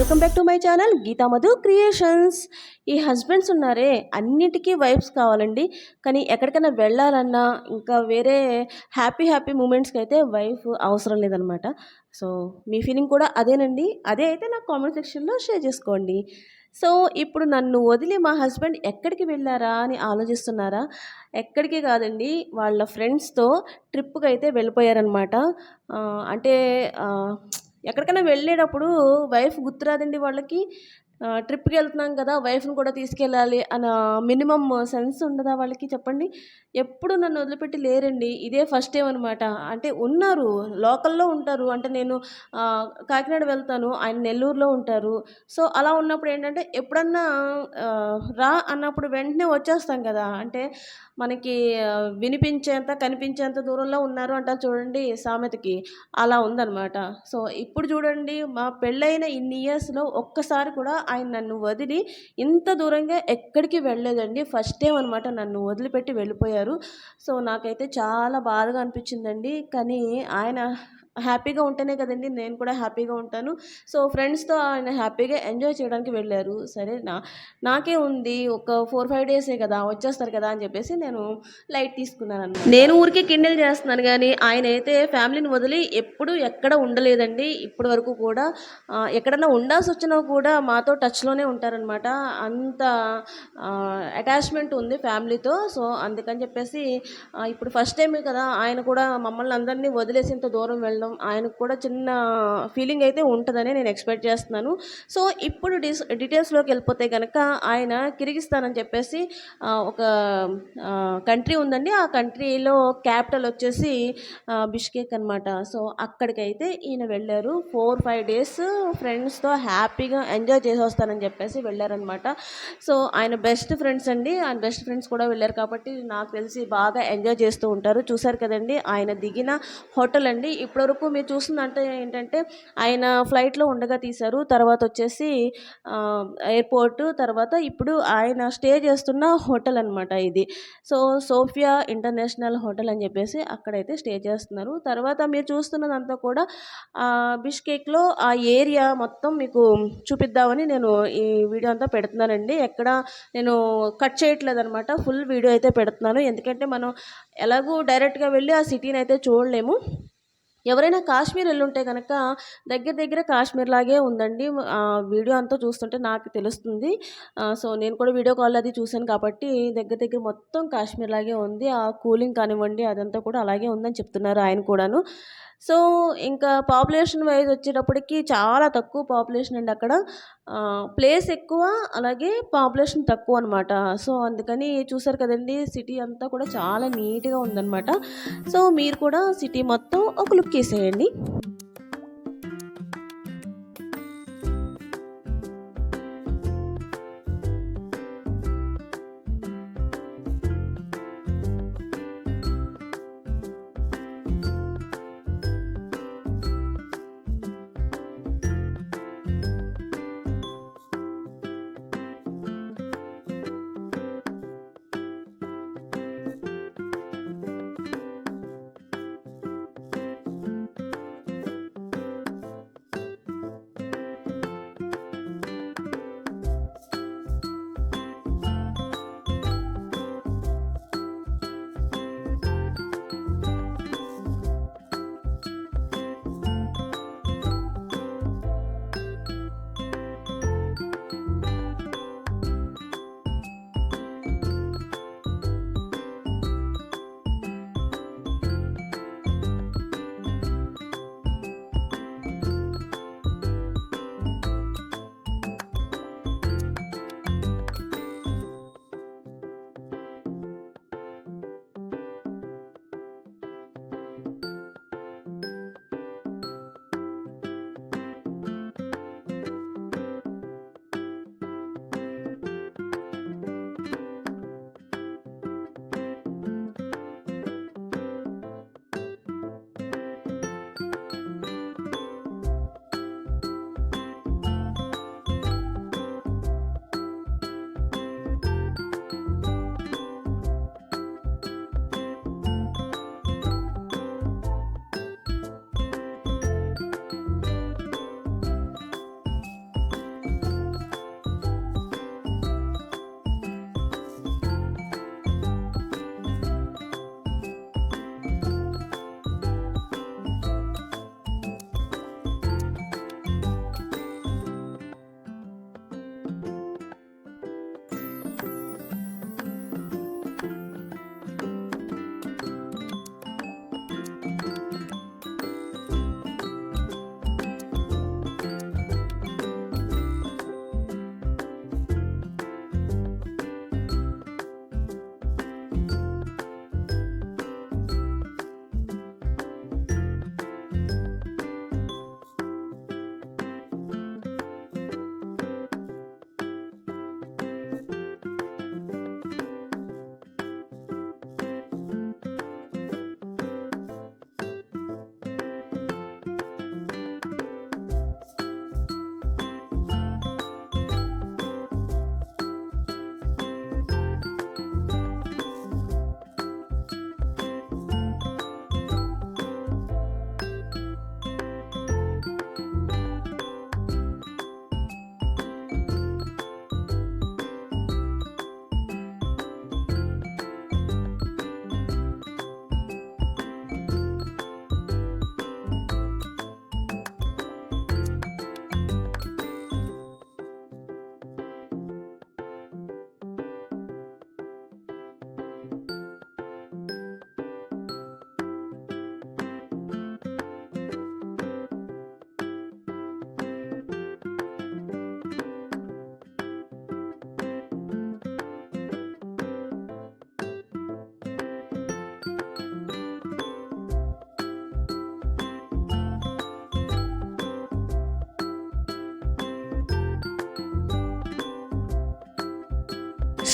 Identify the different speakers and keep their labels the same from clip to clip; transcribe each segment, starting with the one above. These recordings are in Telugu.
Speaker 1: Welcome back to my channel Geetha Madhu creations ఈ హస్బెండ్స్ ఉన్నారే అన్నిటికీ వైఫ్స్ కావాలండి. కానీ ఎక్కడికైనా వెళ్ళాలన్నా ఇంకా వేరే హ్యాపీ హ్యాపీ మూమెంట్స్కి అయితే వైఫ్ అవసరం లేదనమాట సో మీ ఫీలింగ్ కూడా అదేనండి. అదే అయితే నాకు కామెంట్ సెక్షన్లో షేర్ చేసుకోండి. సో ఇప్పుడు నన్ను వదిలి మా హస్బెండ్ ఎక్కడికి వెళ్ళారా అని ఆలోచిస్తున్నారా? ఎక్కడికి కాదండి వాళ్ళ ఫ్రెండ్స్తో ట్రిప్కి అయితే వెళ్ళిపోయారనమాట అంటే ఎక్కడికైనా వెళ్ళేటప్పుడు వైఫ్ గుర్తురాదండి వాళ్ళకి. ట్రిప్కి వెళ్తున్నాం కదా వైఫ్ని కూడా తీసుకెళ్ళాలి అన్న మినిమం సెన్స్ ఉండదా వాళ్ళకి చెప్పండి? ఎప్పుడు నన్ను వదిలిపెట్టి లేరండి. ఇదే ఫస్ట్ టైం అనమాట అంటే ఉన్నారు లోకల్లో ఉంటారు. అంటే నేను కాకినాడ వెళ్తాను ఆయన నెల్లూరులో ఉంటారు. సో అలా ఉన్నప్పుడు ఏంటంటే ఎప్పుడన్నా రా అన్నప్పుడు వెంటనే వచ్చేస్తాం కదా. అంటే మనకి వినిపించేంత కనిపించేంత దూరంలో ఉన్నారు అంటారు చూడండి సామెతకి. అలా ఉందన్నమాట. సో ఇప్పుడు చూడండి మా పెళ్ళైన ఇన్ని ఇయర్స్లో ఒక్కసారి కూడా ఆయన నన్ను వదిలి ఇంత దూరంగా ఎక్కడికి వెళ్ళలేదండి. ఫస్ట్ టైం అనమాట నన్ను వదిలిపెట్టి వెళ్ళిపోయారు. సో నాకైతే చాలా బాధగా అనిపించిందండి. కానీ ఆయన హ్యాపీగా ఉంటేనే కదండి నేను కూడా హ్యాపీగా ఉంటాను. సో ఫ్రెండ్స్తో ఆయన హ్యాపీగా ఎంజాయ్ చేయడానికి వెళ్ళారు. సరే నా నాకే ఉంది ఒక ఫోర్ ఫైవ్ డేసే కదా వచ్చేస్తారు కదా అని చెప్పేసి నేను లైట్ తీసుకున్నాను నేను ఊరికే కిండిల్ చేస్తున్నాను కానీ ఆయన అయితే ఫ్యామిలీని వదిలి ఎప్పుడు ఎక్కడ ఉండలేదండి. ఇప్పటి వరకు కూడా ఎక్కడన్నా ఉండాల్సి వచ్చినా కూడా మాతో టచ్లోనే ఉంటారనమాట అంత అటాచ్మెంట్ ఉంది ఫ్యామిలీతో. సో అందుకని చెప్పేసి ఇప్పుడు ఫస్ట్ టైం కదా ఆయన కూడా మమ్మల్ని అందరినీ వదిలేసి ఇంత దూరం వెళ్ళడం ఆయనకు కూడా చిన్న ఫీలింగ్ అయితే ఉంటుందని నేను ఎక్స్పెక్ట్ చేస్తున్నాను. సో ఇప్పుడు డిస్ డీటెయిల్స్లోకి వెళ్ళిపోతే కనుక ఆయన కిర్గిస్తాన్ అని చెప్పేసి ఒక కంట్రీ ఉందండి. ఆ కంట్రీలో క్యాపిటల్ వచ్చేసి బిష్కేక్ అనమాట సో అక్కడికైతే ఈయన వెళ్ళారు. ఫోర్ ఫైవ్ డేస్ ఫ్రెండ్స్తో హ్యాపీగా ఎంజాయ్ చేసి వస్తానని చెప్పేసి వెళ్ళారనమాట సో ఆయన బెస్ట్ ఫ్రెండ్స్ అండి. ఆయన బెస్ట్ ఫ్రెండ్స్ కూడా వెళ్ళారు కాబట్టి నాకు తెలిసి బాగా ఎంజాయ్ చేస్తూ ఉంటారు. చూశారు కదండి ఆయన దిగిన హోటల్ అండి. ఇప్పుడు వరకు మీరు చూస్తుందంటే ఏంటంటే ఆయన ఫ్లైట్లో ఉండగా తీశారు. తర్వాత వచ్చేసి ఎయిర్పోర్ట్ తర్వాత ఇప్పుడు ఆయన స్టే చేస్తున్న హోటల్ అనమాట ఇది. సో సోఫియా ఇంటర్నేషనల్ హోటల్ అని చెప్పేసి అక్కడైతే స్టే చేస్తున్నారు. తర్వాత మీరు చూస్తున్నదంతా కూడా ఆ, బిష్కేక్లో ఆ ఏరియా మొత్తం మీకు చూపిద్దామని నేను ఈ వీడియో అంతా పెడుతున్నానండి. ఎక్కడ నేను కట్ చేయట్లేదు అనమాట ఫుల్ వీడియో అయితే పెడుతున్నాను. ఎందుకంటే మనం ఎలాగూ డైరెక్ట్గా వెళ్ళి ఆ సిటీని అయితే చూడలేము. ఎవరైనా కాశ్మీర్ వెళ్ళుంటే కనుక దగ్గర దగ్గర కాశ్మీర్ లాగే ఉందండి వీడియో అంతా చూస్తుంటే నాకు తెలుస్తుంది. సో నేను కూడా వీడియో కాల్ అది చూశాను కాబట్టి దగ్గర దగ్గర మొత్తం కాశ్మీర్ లాగే ఉంది. ఆ కూలింగ్ కానివ్వండి అదంతా కూడా అలాగే ఉందని చెప్తున్నారు ఆయన కూడాను. సో ఇంకా పాపులేషన్ వైజ్ వచ్చేటప్పటికి చాలా తక్కువ పాపులేషన్ అండి అక్కడ. ప్లేస్ ఎక్కువ అలాగే పాపులేషన్ తక్కువ అనమాట సో అందుకని చూసారు కదండి సిటీ అంతా కూడా చాలా నీట్గా ఉందన్నమాట. సో మీరు కూడా సిటీ మొత్తం ఒక లుక్ వేసేయండి.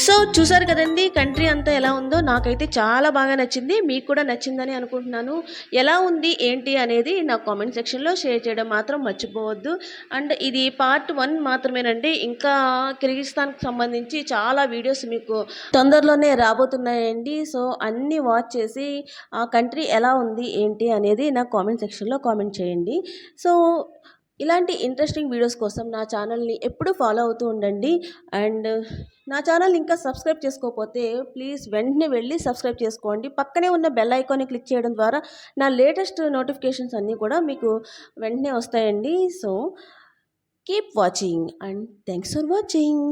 Speaker 1: సో చూసారు కదండి కంట్రీ అంతా ఎలా ఉందో. నాకైతే చాలా బాగా నచ్చింది. మీకు కూడా నచ్చిందని అనుకుంటున్నాను. ఎలా ఉంది ఏంటి అనేది నా కామెంట్ సెక్షన్లో షేర్ చేయడం మాత్రం మర్చిపోవద్దు. అండ్ ఇది పార్ట్ వన్ మాత్రమేనండి. ఇంకా కిర్గిస్తాన్కి సంబంధించి చాలా వీడియోస్ మీకు తొందరలోనే రాబోతున్నాయండి. సో అన్నీ వాచ్ చేసి ఆ కంట్రీ ఎలా ఉంది ఏంటి అనేది నా కామెంట్ సెక్షన్లో కామెంట్ చేయండి. సో ఇలాంటి ఇంట్రెస్టింగ్ వీడియోస్ కోసం నా ఛానల్ని ఎప్పుడూ ఫాలో అవుతూ ఉండండి. అండ్ uh, నా ఛానల్ ఇంకా సబ్స్క్రైబ్ చేసుకోకపోతే ప్లీజ్ వెంటనే వెళ్ళి సబ్స్క్రైబ్ చేసుకోండి. పక్కనే ఉన్న బెల్ ఐకాన్ని క్లిక్ చేయడం ద్వారా నా లేటెస్ట్ నోటిఫికేషన్స్ అన్నీ కూడా మీకు వెంటనే వస్తాయండి. So keep watching and thanks for watching